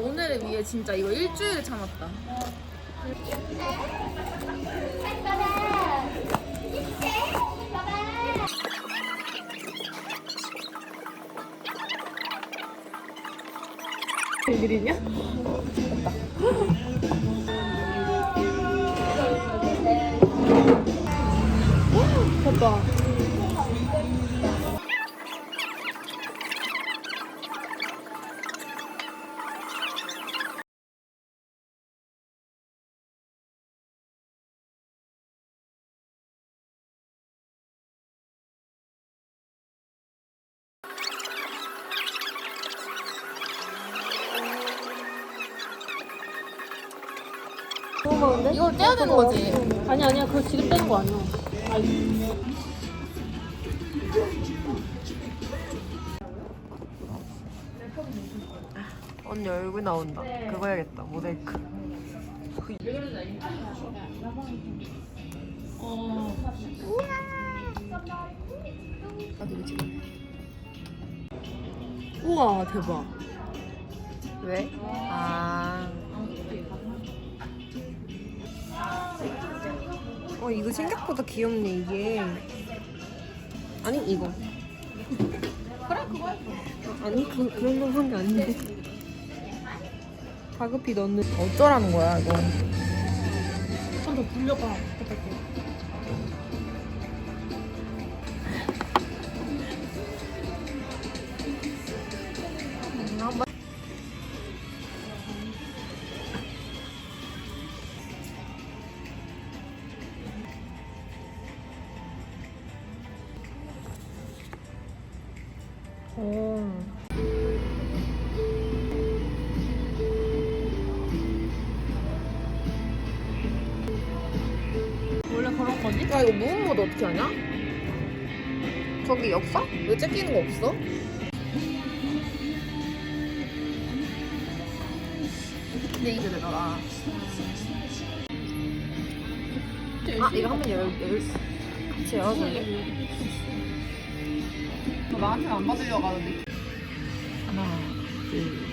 야 오늘을 위해 진짜 이거 일주일 참았다. 일이냐? 됐다. 너무 많은데? 이걸 떼야 되는 거지. 아니 아니야 그거 지금 떼는 거 아니야. 아니. 언니 얼굴 나온다. 그거 해야겠다. 모데이크. 우와 대박. 왜? 아. 어 이거 생각보다 귀엽네 이게. 아니 이거. 그래 그거 해. 아니 그 그런 거한게 아닌데. 다급히 넣는. 어쩌라는 거야 이거. 좀 더 불려봐. 야 이거 무음 모드 어떻게 하냐? 저기 역사? 왜 째끼는 거 없어? 근데 이게 되더라. 아 이거 한번 열 열. 같이 열어줄래? 너 나한테는 안 받으려고 하는데. 하나, 둘.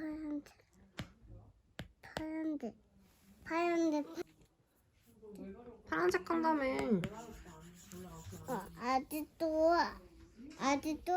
파란색 파란색 파란색 파란색 한다며. 어, 아직도 아직도